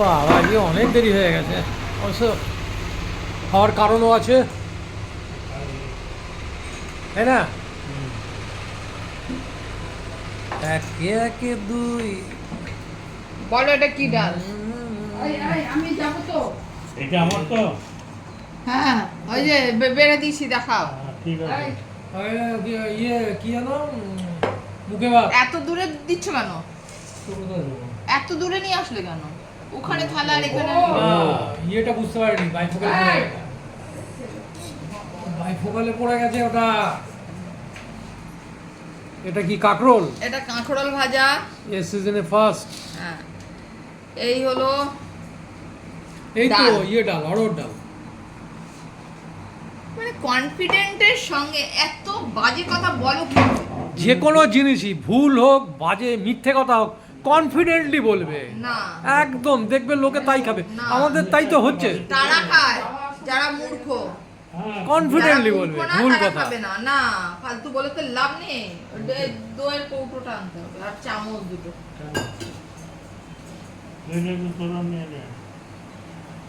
বাবা আজকে অনেক দেরি হয়ে গেছে। অবশ্য হওয়ার কারণও আছে। তাই না? একে একে দুই। বলো এটা কি ডাল? আমি যাব তো। এটা আমার তো। হ্যাঁ ওই যে বেড়ে দিয়েছি দেখাও। হ্যাঁ, ঠিক আছে। ইয়ে কি জানো মুখে এত দূরে দিচ্ছ কেন? এত দূরে নিয়ে আসলে কেন? ওখানে থালা আর এখানে ইয়েটা বুঝতে পারিনি বাইফোকালে পড়ে এই। গেছে। বাইফোকালে পড়ে গেছে ওটা। এটা কি কাকরোল? এটা কাঁকরোল ভাজা। এ সিজনে ফার্স্ট। হ্যাঁ। এই হলো এই তো ইয়ে ডাল অরড় ডাল। মানে কনফিডেন্টের সঙ্গে এত বাজে কথা বলো কি যে কোনো জিনিসই ভুল হোক বাজে মিথ্যে কথা হোক কনফিডেন্টলি বলবে। না। একদম দেখবে লোকে তাই খাবে। আমাদের তাই তো হচ্ছে। তারা খায় যারা মূর্খ। কনফিডেন্টলি বলবে ভুল কথা। না। না ফালতু বলে তো লাভ নেই। দইয়ের কৌটোটা আনতে হবে আর চামচ দুটো।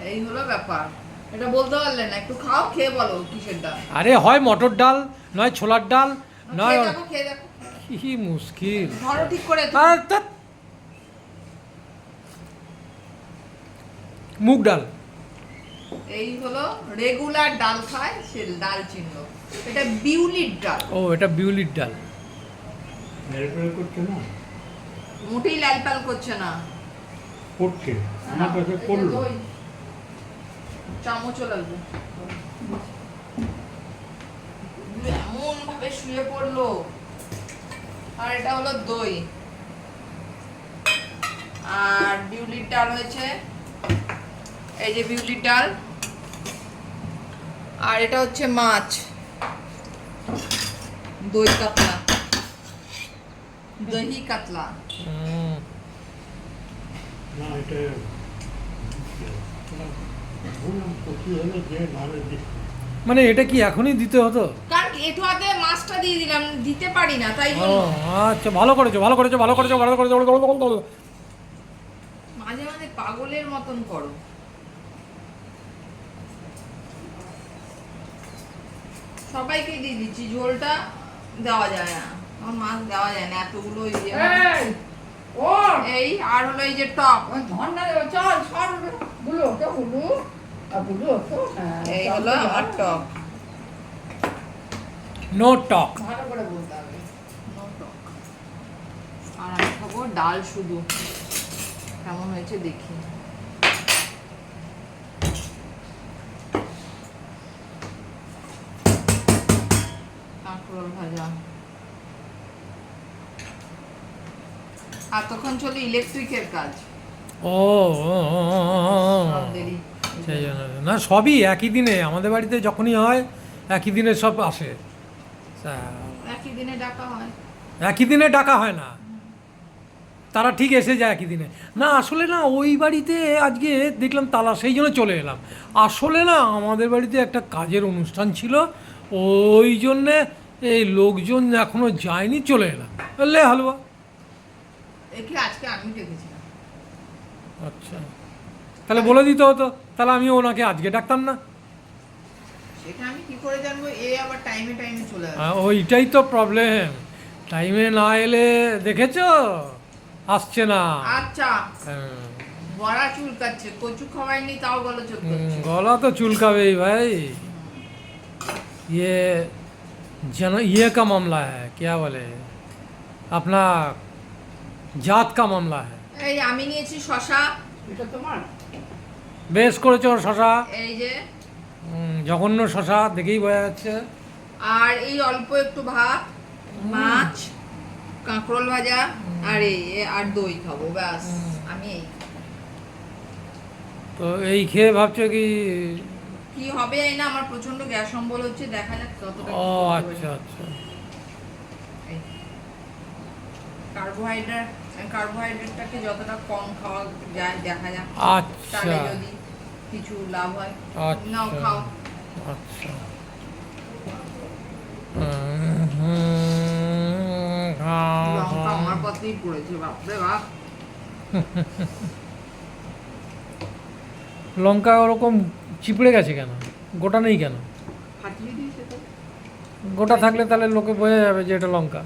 এই হলো ব্যাপার। এটা বলতে পারলে না একটু খাও খেয়ে বলো কিসের ডাল। আরে হয় মটর ডাল নয় ছোলার ডাল নয় কি মুশকিল। ধরো ঠিক করে। আর মুগ ডাল। এই হলো রেগুলার ডাল খায় সে ডাল চিহ্ন এটা বিউলির ডাল। ও এটা বিউলির ডাল। করছে না? মোটেই লাল পাল করছে না। করছে। আমার কাছে করল। চামচও লাগবে। এমন ভাবে শুয়ে পড়ল। আর এটা হলো দই। আর বিউলির ডাল হয়েছে এই যে বিউলির ডাল। আর এটা হচ্ছে মাছ। দই কাতলা। দহি কাতলা? মানে এটা কি এখনই দিতে হতো? কারণ এটু হাতে মাছটা দিয়ে দিলাম দিতে পারি না তাই আচ্ছা ভালো করেছ ভালো করেছ ভালো করেছ ভালো করেছ ভালো করেছ, ভালো করেছ। মাঝে মাঝে পাগলের মতন করো। সবাইকে দিয়ে দিচ্ছি ঝোলটা দেওয়া যায় না। আমার মাছ দেওয়া যায় না এতগুলো ওই যে এই, এই আর হলো এই যে টক। ওই ধর্না চল, সর, বুলু, ওকে বুলু, বুলু, ওকে, হ্যাঁ, এই হলো আমার টক। নো টক ভালো করে বলতে হবে। No টক। আর আমি খাব ডাল শুধু। কেমন হয়েছে দেখি। কাঁকরোল ভাজা। আর তখন চলে ইলেকট্রিকের কাজ। ও সেই জন্য। না সবই একই দিনে। আমাদের বাড়িতে যখনই হয় একই দিনে সব আসে। একই দিনে ডাকা হয়। একই দিনে ডাকা হয় না। তারা ঠিক এসে যায় একই দিনে। না আসলে না ওই বাড়িতে আজকে দেখলাম তালা সেই জন্য চলে এলাম। আসলে না আমাদের বাড়িতে একটা কাজের অনুষ্ঠান ছিল। ওই জন্যে এই লোকজন এখনও যায়নি চলে এলাম। বললে হালুয়া। আচ্ছা। তাহলে বলে দিতে হতো তাহলে আমি ওনাকে আজকে ডাকতাম না। ওইটাই তো প্রবলেম টাইমে না এলে দেখেছ? আসছে না। আচ্ছা। হ্যাঁ। চুলকাচ্ছে কচু খাওয়াইনি তাও গলা চুলকাচ্ছে গলা তো চুলকাবেই ভাই। ইয়ে जन ये का मामला है क्या बोले अपना জাত का मामला है এই আমি নিয়েছি শশা এটা তোমার? বেশ করেছো শশা এই যে হুম, জঘন্য শশা দেখেই বোঝা যাচ্ছে আর এই অল্প একটু ভাত মাছ কাঁকরোল ভাজা আর এই এ- আর দই খাবো ব্যাস আমি এই তো এই খেয়ে ভাবছো কি কি হবে এই না আমার প্রচণ্ড গ্যাস অম্বল হচ্ছে দেখা যাক কতটা ও আচ্ছা আচ্ছা। কার্বোহাইড্রেট কার্বোহাইড্রেটটাকে যতটা কম খাওয়া যায় দেখা যাক। আচ্ছা। তাহলে যদি কিছু লাভ হয় আচ্ছা। নাও খাও। আচ্ছা। হুম, হুম, খাও, লঙ্কা আমার পথেই পড়েছে বাপরে বাপ। লঙ্কা ওরকম চিপড়ে গেছে কেন? গোটা নেই কেন? গোটা থাকলে তাহলে লোকে বোঝা যাবে যে এটা লঙ্কা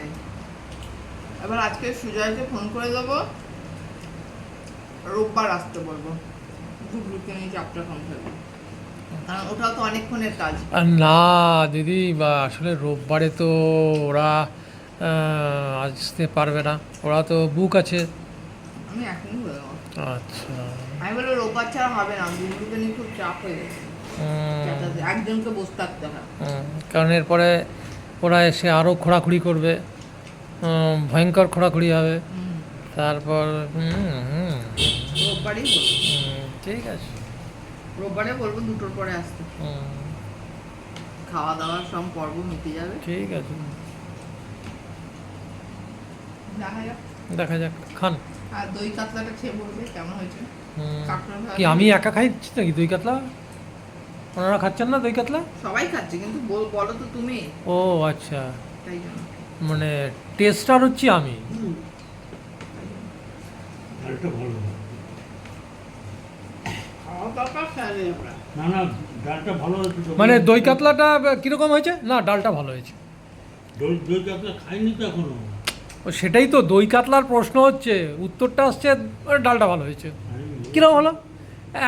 এই। এবার আজকে সুজয়কে ফোন করে দেবো। রোববার আসতে বলব। ডুবলুকে নিয়ে চাপটা কম থাকবে। কারণ ওটাও তো অনেকক্ষণের কাজ। না দিদি বা আসলে রোববারে তো ওরা আসতে পারবে না। ওরা তো বুক আছে। আমি এখনই বলে আচ্ছা। আমি বলব রোববার ছাড়া হবে না ডুবলুকে নিয়ে খুব চাপ হয়ে গেছে। হুম, একজনকে বসে থাকতে হয়। কারণ এরপরে ওরা এসে আরও খোঁড়াখুড়ি করবে। ভয়ঙ্কর খোঁড়াখুড়ি হবে। তারপর রোববারই ঠিক আছে। রোববারে বলব দুটোর পরে আসতে। খাওয়া দাওয়ার সব পর্ব মিটে যাবে। ঠিক আছে। দেখা যাক। দেখা যাক খান। আর দই কাতলাটা খেয়ে বলবে কেমন হয়েছে? হুম। কি আমি একা খাইছি নাকি দই কাতলা? ওনারা খাচ্ছেন না দই কাতলা? সবাই খাচ্ছে কিন্তু বলো তো তুমি। ও আচ্ছা। মানে টেস্টার হচ্ছি আমি। মানে দই কাতলাটা কীরকম হয়েছে? না ডালটা ভালো হয়েছে। দই দই কাতলা খাইনি তো এখনও। সেটাই তো দই কাতলার প্রশ্ন হচ্ছে। উত্তরটা আসছে ডালটা ভালো হয়েছে। কীরকম হলো?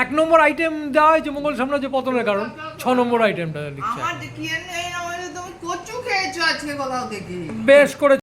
এক নম্বর আইটেম দেওয়া হয়েছে মোগল সাম্রাজ্য পতনের কারণ। ছ নম্বর আইটেমটা লিখছে। বেশ করে